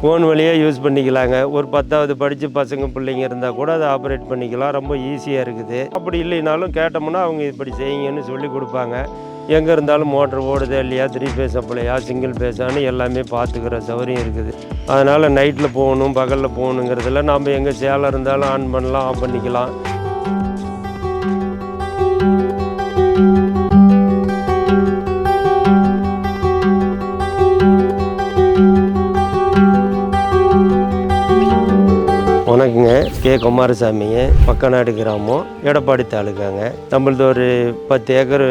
Phone வழியாக use பண்ணிக்கலாங்க. ஒரு பத்தாவது படித்து பசங்க பிள்ளைங்க இருந்தால் கூட அதை ஆப்ரேட் பண்ணிக்கலாம். ரொம்ப ஈஸியாக இருக்குது. அப்படி இல்லைனாலும் கேட்டோம்னா அவங்க இப்படி செய்யுங்கன்னு சொல்லி கொடுப்பாங்க. எங்கே இருந்தாலும் மோட்டர் ஓடுதா இல்லையா? த்ரீ பேஸ் சப்ளையா சிங்கிள் பேஸான்னு எல்லாமே பார்த்துக்கிற சௌகரியம் இருக்குது. அதனால் நைட்டில் போகணும் பகலில் போகணுங்கிறதுல நம்ம எங்கே சேலம் இருந்தாலும் ஆன் பண்ணலாம் ஆஃப் பண்ணிக்கலாம். கே குமாரசாமிங்க பக்கநாடு கிராமம் எடப்பாடி தாலுக்காங்க நம்மளது ஒரு பத்து ஏக்கர்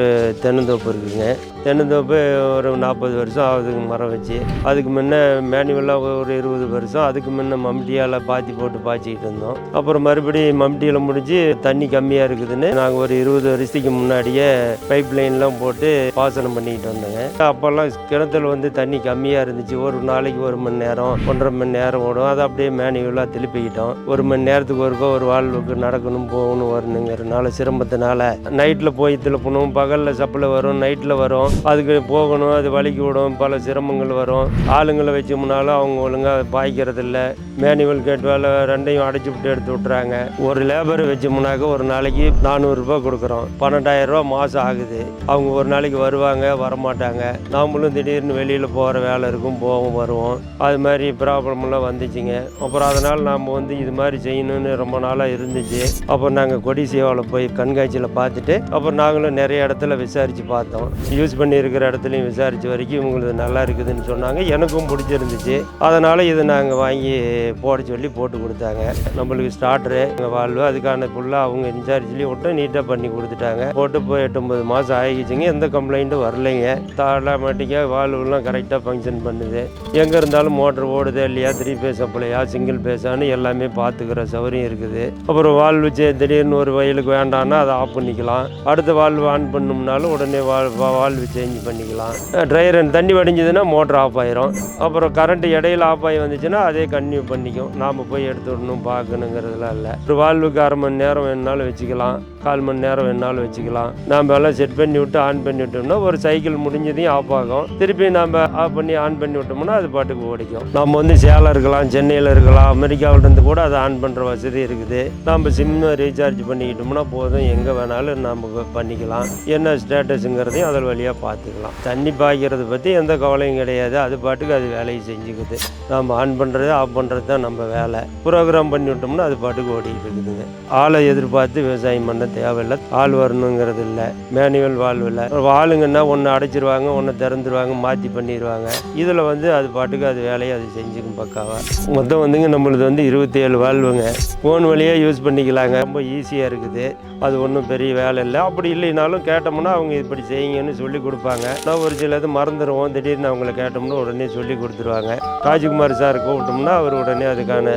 தென்னந்தோப்பு இருக்குங்க. தென்னந்தோப்பு ஒரு நாற்பது வருஷம் ஆகுதுங்க மரம் வச்சு. அதுக்கு முன்னே மேனுவலாக ஒரு இருபது வருஷம் அதுக்கு முன்ன மம்டியால் பாத்தி போட்டு பாய்ச்சிக்கிட்டு இருந்தோம். அப்புறம் மறுபடியும் மம்டியில் முடிஞ்சு தண்ணி கம்மியாக இருக்குதுன்னு நாங்கள் ஒரு இருபது வருஷத்துக்கு முன்னாடியே பைப் லைன்லாம் போட்டு பாசனம் பண்ணிக்கிட்டு வந்தோங்க. அப்போல்லாம் கிணத்துல வந்து தண்ணி கம்மியாக இருந்துச்சு. ஒரு நாளைக்கு ஒரு மணி நேரம் ஒன்றரை மணி நேரம் ஓடும். அதை அப்படியே மேனுவலாக திருப்பிக்கிட்டோம். ஒரு மணி நேரத்துக்கு ஒருக்கா ஒரு வாழ்வுக்கு நடக்கணும் போகணும் வரணுங்கிறனால சிரமத்தினால நைட்டில் போய் திருப்பணும் பகலில் சப்பில் வரும் நைட்டில் வரும். அதுக்கு போகணும் அது வலிக்கு விடும் பல சிரமங்கள் வரும். ஆளுங்களை வச்சோம்னாலும் அவங்க ஒழுங்காக பாய்க்கிறது இல்லை மேனுவல் கேட் வேலை ரெண்டையும் அடைச்சி விட்டு எடுத்து விட்றாங்க ஒரு லேபர் வச்சோம்னாக்க ஒரு நாளைக்கு நானூறுரூபா கொடுக்குறோம். பன்னெண்டாயிரம் ரூபா மாதம் ஆகுது. அவங்க ஒரு நாளைக்கு வருவாங்க வரமாட்டாங்க. நாமளும் திடீர்னு வெளியில் போகிற வேலை இருக்கும் போவோம் வருவோம். அது மாதிரி ப்ராப்ளம்லாம் வந்துச்சுங்க. அப்புறம் அதனால் நாம் வந்து இது மாதிரி செய்யணும்னு ரொம்ப நாளாக இருந்துச்சு. அப்புறம் நாங்கள் கொடி சேவாவில் போய் கண்காட்சியில் பார்த்துட்டு அப்புறம் நாங்களும் நிறைய இடத்துல விசாரித்து பார்த்தோம். யூஸ் பண்ணி பண்ணியிருக்கிற இடத்துலையும் விசாரித்த வரைக்கும் இவங்களுக்கு நல்லா இருக்குதுன்னு சொன்னாங்க. எனக்கும் பிடிச்சிருந்துச்சு. அதனால் இதை நாங்கள் வாங்கி போட சொல்லி போட்டு கொடுத்தாங்க. நம்மளுக்கு ஸ்டார்டரு வாழ்வு அதுக்கான ஃபுல்லாக அவங்க இன்சார்ஜ்லேயும் விட்டு நீட்டாக பண்ணி கொடுத்துட்டாங்க. போட்டு போய் எட்டொம்பது மாதம் ஆகிடுச்சுங்க. எந்த கம்ப்ளைண்ட்டும் வரலைங்க. ஆட்டோமேட்டிக்காக வால்வுலாம் கரெக்டாக ஃபங்க்ஷன் பண்ணுது. எங்கே இருந்தாலும் மோட்டர் ஓடுதே இல்லையா? த்ரீ பேஸ் சப்ளையா சிங்கிள் பேஸான்னு எல்லாமே பார்த்துக்கிற சௌகரியம் இருக்குது. அப்புறம் வால்வு சே திடீர்னு ஒரு வயலுக்கு வேண்டாம்னா அதை ஆஃப் பண்ணிக்கலாம். அடுத்த வால்வு ஆன் பண்ணோம்னாலும் உடனே வால் வால்வு சேஞ்ச் பண்ணிக்கலாம். ட்ரையர் தண்ணி வடிஞ்சதுன்னா மோட்டர் ஆஃப் ஆயிரும். அப்புறம் கரண்ட் இடையில ஆஃப் ஆகி வந்துச்சுன்னா அதே கன்டினியூ பண்ணிக்கும். நாம் போய் எடுத்து விடணும் பார்க்கணுங்கிறதுலாம் இல்லை. ஒரு வால்வுக்கு அரை மணி நேரம் வேணுனாலும் வச்சுக்கலாம். கால் மணி நேரம் வேணுனாலும் வச்சுக்கலாம். நாம் எல்லாம் செட் பண்ணி விட்டு ஆன் பண்ணி விட்டோம்னா ஒரு சைக்கிள் முடிஞ்சதையும் ஆஃப் ஆகும். திருப்பி நம்ம ஆஃப் பண்ணி ஆன் பண்ணி விட்டோம்னா அது பாட்டுக்கு ஓடிக்கும். நம்ம வந்து சேலம் இருக்கலாம் சென்னையில் இருக்கலாம் அமெரிக்காவிலேருந்து கூட அதை ஆன் பண்ணுற வசதி இருக்குது. நம்ம சிம் ரீசார்ஜ் பண்ணிக்கிட்டோம்னா போதும். எங்கே வேணாலும் நாம் பண்ணிக்கலாம். என்ன ஸ்டேட்டஸுங்கிறதையும் அதில் வழியாக பார்த்துக்கலாம். தண்ணி பாய்க்கிறத பற்றி எந்த கவலையும் கிடையாது. அது பாட்டுக்கு அது வேலையை செஞ்சுக்குது. நம்ம ஆன் பண்ணுறது ஆஃப் பண்ணுறது தான் நம்ம வேலை. ப்ரோக்ராம் பண்ணி விட்டோம்னா அது பாட்டுக்கு ஓடிட்டு இருக்குதுங்க ஆளை எதிர்பார்த்து விவசாயம் பண்ண தேவையில்லை. ஆள் வரணுங்கிறது இல்லை. மேனுவல் வாழ்வு இல்லை. ஆளுங்கன்னா ஒன்று அடைச்சிருவாங்க ஒன்று திறந்துருவாங்க மாற்றி பண்ணிடுவாங்க இதில் வந்து அது பாட்டுக்கு அது வேலையை அது செஞ்சுக்கும் பக்காவா. மொத்தம் வந்துங்க நம்மளுது வந்து இருபத்தி ஏழு வாழ்வுங்க. ஃபோன் வழியாக யூஸ் பண்ணிக்கலாங்க. ரொம்ப ஈஸியாக இருக்குது. அது ஒன்றும் பெரிய வேலை இல்லை. அப்படி இல்லைனாலும் கேட்டோம்னா அவங்க இப்படி செய்யுங்கன்னு சொல்லி கொடுப்பாங்க. நான் ஒரு சிலது மறந்துடுவோம் திடீர்னு அவங்கள கேட்டோம்னா உடனே சொல்லி கொடுத்துருவாங்க. ராஜ்குமார் சார் கூப்பிட்டோம்னா அவர் உடனே அதுக்கான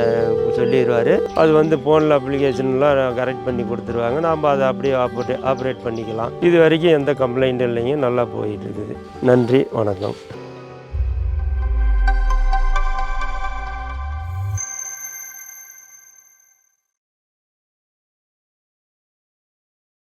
சொல்லிடுவார். அது வந்து ஃபோனில் அப்ளிகேஷன்லாம் கரெக்ட் பண்ணி கொடுத்துருவாங்க. நாம் அதை அப்படியே ஆப்ரேட் ஆப்ரேட் பண்ணிக்கலாம். இது வரைக்கும் எந்த கம்ப்ளைண்ட்டும் இல்லைங்க. நல்லா போயிட்டு இருக்குது. நன்றி. வணக்கம்.